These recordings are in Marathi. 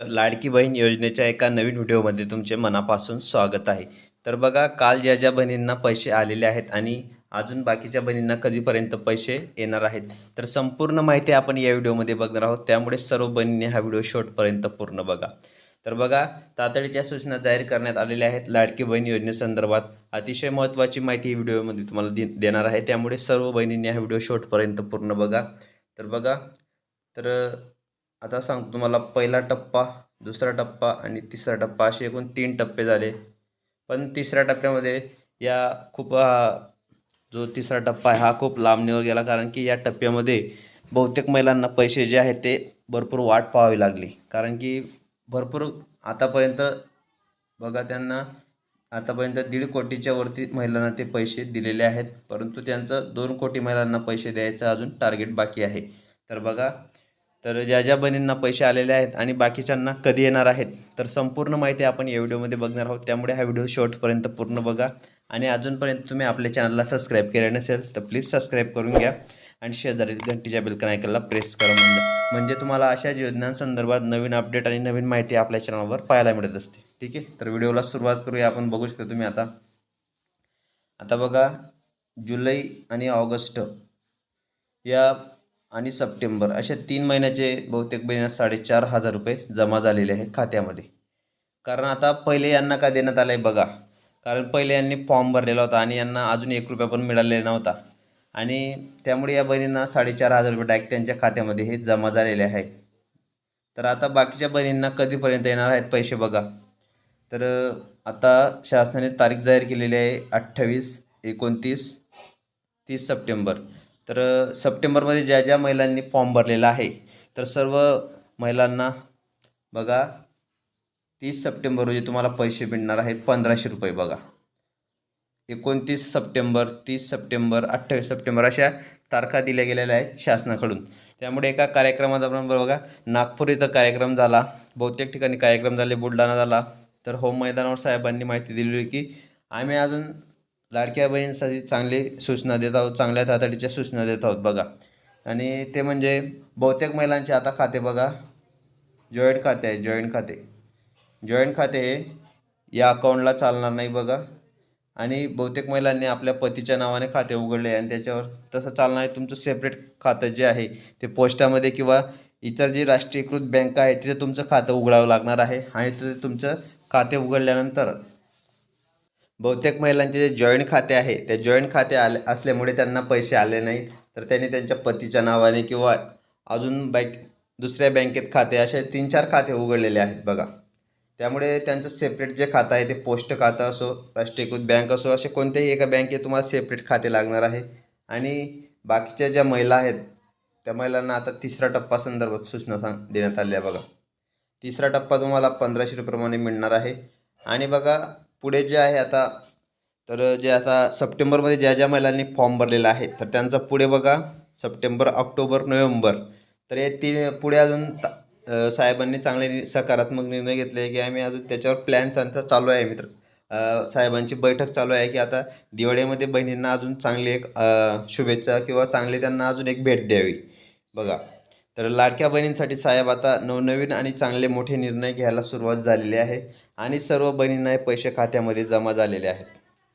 लाडकी बहीण योजनेच्या एका नवीन व्हिडिओमध्ये तुमचे मनापासून स्वागत आहे. तर बघा काल ज्या ज्या बहिणींना पैसे आलेले आहेत आणि अजून बाकीच्या बहिणींना कधीपर्यंत पैसे येणार आहेत तर संपूर्ण माहिती आपण या व्हिडिओमध्ये बघणार आहोत. त्यामुळे सर्व बहिणींनी हा व्हिडिओ शेवटपर्यंत पूर्ण बघा. तर बघा तातडीच्या सूचना जाहीर करण्यात आलेल्या आहेत. लाडकी बहीण योजनेसंदर्भात अतिशय महत्त्वाची माहिती ही व्हिडिओमध्ये तुम्हाला दे देणार आहे. त्यामुळे सर्व बहिणींनी हा व्हिडिओ शेवटपर्यंत पूर्ण बघा. तर बघा तर आता सांगतो तुम्हाला पहिला टप्पा दुसरा टप्पा आणि तिसरा टप्पा असे एकूण तीन टप्पे झाले. पण तिसऱ्या टप्प्यामध्ये या खूप जो तिसरा टप्पा आहे हा खूप लांबणीवर गेला. कारण की या टप्प्यामध्ये बहुतेक महिलांना पैसे जे आहेत ते भरपूर वाट पाहावी लागली. कारण की भरपूर आतापर्यंत बघा त्यांना आतापर्यंत दीड कोटीच्या वरती महिलांना ते पैसे दिलेले आहेत. परंतु त्यांचं दोन कोटी महिलांना पैसे द्यायचं अजून टार्गेट बाकी आहे. तर बघा तर ज्या ज्या बहिणींना पैसे आलेले आहेत आणि बाकीच्यांना कधी येणार आहेत तर संपूर्ण माहिती आपण या व्हिडिओमध्ये बघणार आहोत. त्यामुळे हा व्हिडिओ शेवटपर्यंत पूर्ण बघा. आणि अजूनपर्यंत तुम्ही आपल्या चॅनलला सबस्क्राईब केले नसेल तर प्लीज सबस्क्राईब करून घ्या. आणि शेजारी घंटीच्या बिलकन ऐकायला प्रेस करा म्हणजे म्हणजे तुम्हाला अशाच योजनांसंदर्भात नवीन अपडेट आणि नवीन माहिती आपल्या चॅनलवर पाहायला मिळत असते. ठीक आहे? तर व्हिडिओला सुरुवात करूया. आपण बघू शकता तुम्ही आता. आता बघा जुलै आणि ऑगस्ट या आणि सप्टेंबर अशा तीन महिन्याचे बहुतेक महिन्यात साडेचार हजार रुपये जमा झालेले आहेत खात्यामध्ये. कारण आता पहिले यांना का देण्यात आलं आहे बघा. कारण पहिले यांनी फॉर्म भरलेला होता आणि यांना अजून एक रुपया पण मिळालेला नव्हता. आणि त्यामुळे या बहिणींना साडेचार हजार रुपये डायरेक्ट त्यांच्या खात्यामध्ये हे जमा झालेले आहे तर आता बाकीच्या बहिणींना कधीपर्यंत येणार आहेत पैसे बघा. तर आता शासनाने तारीख जाहीर केलेली आहे अठ्ठावीस एकोणतीस तीस सप्टेंबर. तर सप्टेंबरमध्ये ज्या ज्या महिलांनी फॉर्म भरलेला आहे तर सर्व महिलांना बघा तीस सप्टेंबर रोजी तुम्हाला पैसे मिळणार आहेत पंधराशे रुपये बघा. एकोणतीस सप्टेंबर तीस सप्टेंबर अठ्ठावीस सप्टेंबर अशा तारखा दिल्या गेलेल्या आहेत शासनाकडून. त्यामुळे एका कार्यक्रमात बघा नागपूर इथं कार्यक्रम झाला बहुतेक ठिकाणी कार्यक्रम झाले बुलढाणा झाला. तर होम मैदानावर साहेबांनी माहिती दिली की आम्ही अजून लाडक्या बहिणींसाठी चांगली सूचना देत आहोत चांगल्या तातडीच्या सूचना देत आहोत बघा. आणि ते म्हणजे बहुतेक महिलांचे आता खाते बघा. जॉईंट खाते आहे जॉईंट खाते. जॉईंट खाते हे या अकाउंटला चालणार नाही बघा. आणि बहुतेक महिलांनी आपल्या पतीच्या नावाने खाते उघडले आणि त्याच्यावर तसं चालणार आहे. तुमचं सेपरेट खातं जे आहे ते पोस्टामध्ये किंवा इतर जी राष्ट्रीयकृत बँक आहे तिथे तुमचं खातं उघडावं लागणार आहे. आणि तिथे तुमचं खाते उघडल्यानंतर बहुतेक महिलांचे जे जॉईंट खाते आहे त्या जॉईंट खाते आले असल्यामुळे त्यांना पैसे आले नाहीत. तर त्यांनी त्यांच्या पतीच्या नावाने किंवा अजून बँक दुसऱ्या बँकेत खाते असे तीन चार खाते उघडलेले आहेत बघा. त्यामुळे त्यांचं सेपरेट जे खातं आहे ते पोस्ट खातं असो राष्ट्रीयकृत बँक असो असे कोणत्याही एका बँकेत तुम्हाला सेपरेट खाते लागणार आहे. आणि बाकीच्या ज्या महिला आहेत त्या महिलांना आता तिसरा टप्पा संदर्भात सूचना सांग देण्यात आल्या बघा. तिसरा टप्पा तुम्हाला पंधराशे रुपयाप्रमाणे मिळणार आहे. आणि बघा पुढे जे आहे आता तर जे आता सप्टेंबरमध्ये ज्या ज्या महिलांनी फॉर्म भरलेला आहे तर त्यांचा पुढे बघा सप्टेंबर ऑक्टोबर नोव्हेंबर. तर हे ती पुढे अजून साहेबांनी चांगले सकारात्मक निर्णय घेतले की आम्ही अजून त्याच्यावर प्लॅन्स आमचा चालू आहे मित्र. साहेबांची बैठक चालू आहे की आता दिवाळीमध्ये बहिणींना अजून चांगली एक शुभेच्छा किंवा चांगली त्यांना अजून एक भेट द्यावी. बघा. तर लाडक्या बहिणींसाठी साहेब आता नवनवीन आणि चांगले मोठे निर्णय घ्यायला सुरुवात झालेली आहे आणि सर्व बहिणींना हे पैसे खात्यामध्ये जमा झालेले आहेत.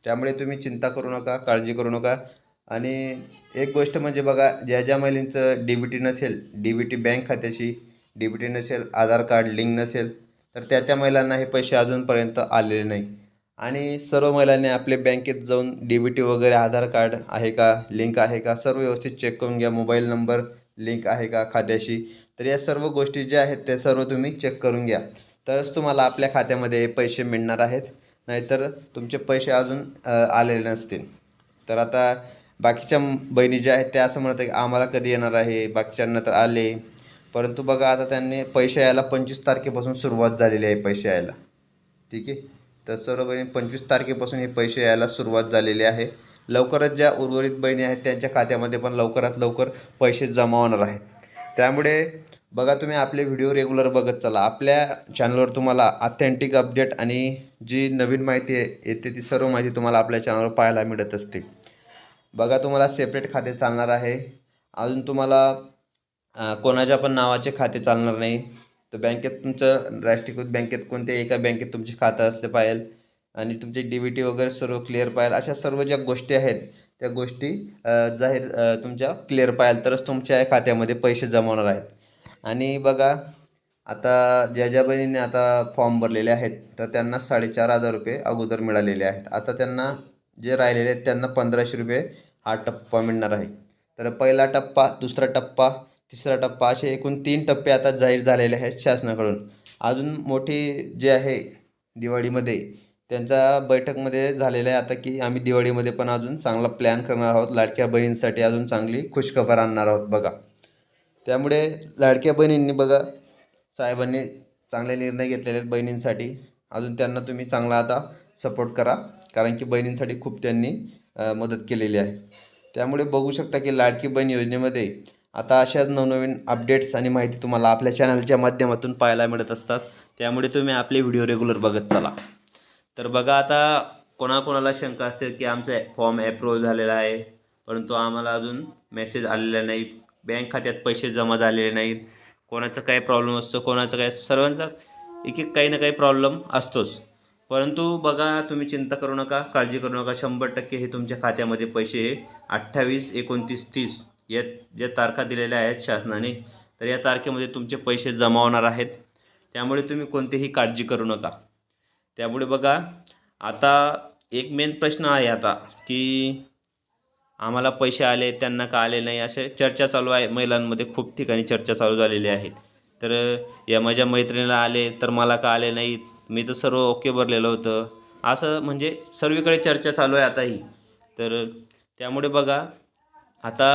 त्यामुळे तुम्ही चिंता करू नका काळजी करू नका. आणि एक गोष्ट म्हणजे बघा ज्या ज्या महिलांचं डी बी टी नसेल डी बी टी बँक खात्याशी डी बी टी नसेल आधार कार्ड लिंक नसेल तर त्या त्या महिलांना हे पैसे अजूनपर्यंत आलेले नाही. आणि सर्व महिलांनी आपले बँकेत जाऊन डी बी टी वगैरे आधार कार्ड आहे का लिंक आहे का सर्व व्यवस्थित चेक करून घ्या मोबाईल नंबर लिंक आहे का खात्याशी तर या सर्व गोष्टी ज्या आहेत त्या सर्व तुम्ही चेक करून घ्या. तरच तुम्हाला आपल्या खात्यामध्ये पैसे मिळणार आहेत नाहीतर तुमचे पैसे अजून आलेले नसतील. तर आता बाकीच्या बहिणी ज्या आहेत त्या असं म्हणत आहे की आम्हाला कधी येणार आहे? बाकीच्यांना तर आले. परंतु बघा आता त्यांनी पैसे यायला पंचवीस तारखेपासून सुरुवात झालेली आहे पैसे यायला. ठीक आहे? तर सर्व बहिणी पंचवीस तारखेपासून हे पैसे यायला सुरुवात झालेली आहे. लवकरच ज्या उर्वरित बहिणी आहेत त्यांच्या खात्यामध्ये पण लवकरात लवकर पैसे जमा होणार आहेत. त्यामुळे बघा तुम्ही आपले व्हिडिओ रेग्युलर बघत चला. आपल्या चॅनलवर तुम्हाला ऑथेंटिक अपडेट आणि जी नवीन माहिती येते ती सर्व माहिती तुम्हाला आपल्या चॅनलवर पाहायला मिळत असते. बघा तुम्हाला सेपरेट खाते चालणार आहे. अजून तुम्हाला कोणाच्या पण नावाचे खाते चालणार नाही. तर बँकेत तुमचं राष्ट्रीयकृत बँकेत कोणत्या एका बँकेत तुमचे खातं असले पाहिजे. आणि तुमचे डी बी टी वगैरे सर्व क्लिअर पाहिजे अशा सर्व ज्या गोष्टी आहेत त्या गोष्टी जाहीर तुमच्या क्लिअर पाहिजे तरच तुमच्या खात्यामध्ये पैसे जमवणार आहेत. आणि बघा आता ज्या ज्या बहिणीने आता फॉर्म भरलेले आहेत तर त्यांना साडेचार हजार रुपये अगोदर मिळालेले आहेत. आता त्यांना जे राहिलेले आहेत त्यांना पंधराशे रुपये हा टप्पा मिळणार आहे. तर पहिला टप्पा दुसरा टप्पा तिसरा टप्पा असे एकूण तीन टप्पे आता जाहीर झालेले आहेत शासनाकडून. अजून मोठी जे आहे दिवाळीमध्ये त्यांचा बैठकमध्ये झालेलं आहे. आता की आम्ही दिवाळीमध्ये पण अजून चांगला प्लॅन करणार आहोत. लाडक्या बहिणींसाठी अजून चांगली खुशखबर आणणार आहोत बघा. त्यामुळे लाडक्या बहिणींनी बघा साहेबांनी चांगले निर्णय घेतलेले आहेत बहिणींसाठी. अजून त्यांना तुम्ही चांगला आता सपोर्ट करा. कारण की बहिणींसाठी खूप त्यांनी मदत केलेली आहे. त्यामुळे बघू शकता की लाडकी बहीण योजनेमध्ये आता अशाच नवनवीन अपडेट्स आणि माहिती तुम्हाला आपल्या चॅनलच्या माध्यमातून पाहायला मिळत असतात. त्यामुळे तुम्ही आपले व्हिडिओ रेग्युलर बघत चला. तर बघा आता कोणाकोणाला शंका असते की आमचा फॉर्म अप्रूव्ह झालेला आहे परंतु आम्हाला अजून मेसेज आलेला नाही. बँक खात्यात पैसे जमा झालेले नाहीत. कोणाचा काय प्रॉब्लेम असतो कोणाचा काय सर्वांचा एक एक काही ना काही प्रॉब्लेम असतोच. परंतु बघा तुम्ही चिंता करू नका काळजी करू नका. शंभर टक्के हे तुमच्या खात्यामध्ये पैसे हे अठ्ठावीस एकोणतीस तीस या ज्या तारखा दिलेल्या आहेत शासनाने. तर या तारखेमध्ये तुमचे पैसे जमा होणार आहेत. त्यामुळे तुम्ही कोणतीही काळजी करू नका. त्यामुळे बघा आता एक मेन प्रश्न आहे आता की आम्हाला पैसे आले त्यांना का आले नाही असे चर्चा चालू आहे. महिलांमध्ये खूप ठिकाणी चर्चा चालू झालेली आहेत तर या माझ्या मैत्रिणीला आले तर मला का आले नाहीत मी तर सर्व ओके भरलेलं होतं. असं म्हणजे सर्वीकडे चर्चा चालू आहे आताही. तर त्यामुळे बघा आता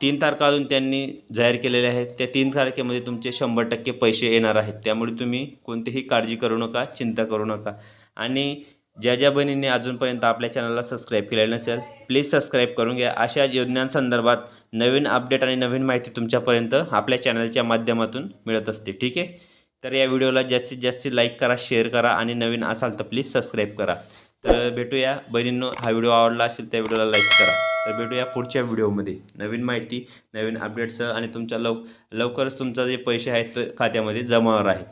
तीन तारखा अजून त्यांनी जाहीर केलेल्या आहेत. त्या तीन तारखेमध्ये तुमचे शंभर टक्के पैसे येणार आहेत. त्यामुळे तुम्ही कोणतीही काळजी करू नका चिंता करू नका. आणि ज्या ज्या बहिणींनी अजूनपर्यंत आपल्या चॅनलला सबस्क्राईब केलेलं नसेल प्लीज सबस्क्राईब करून घ्या. अशा योजनांसंदर्भात नवीन अपडेट आणि नवीन माहिती तुमच्यापर्यंत आपल्या चॅनलच्या माध्यमातून मिळत असते. ठीक आहे? तर या व्हिडिओला जास्तीत जास्त लाईक करा शेअर करा आणि नवीन असाल तर प्लीज सबस्क्राईब करा. तर भेटूया. बहिणींनो हा व्हिडिओ आवडला असेल त्या व्हिडिओला लाईक करा. तर भेटूया पुढच्या व्हिडिओमध्ये. नवीन माहिती नवीन अपडेट्स आणि तुमच्या लव लवकरच तुमचा जे पैसे आहेत खात्यामध्ये जमा आहेत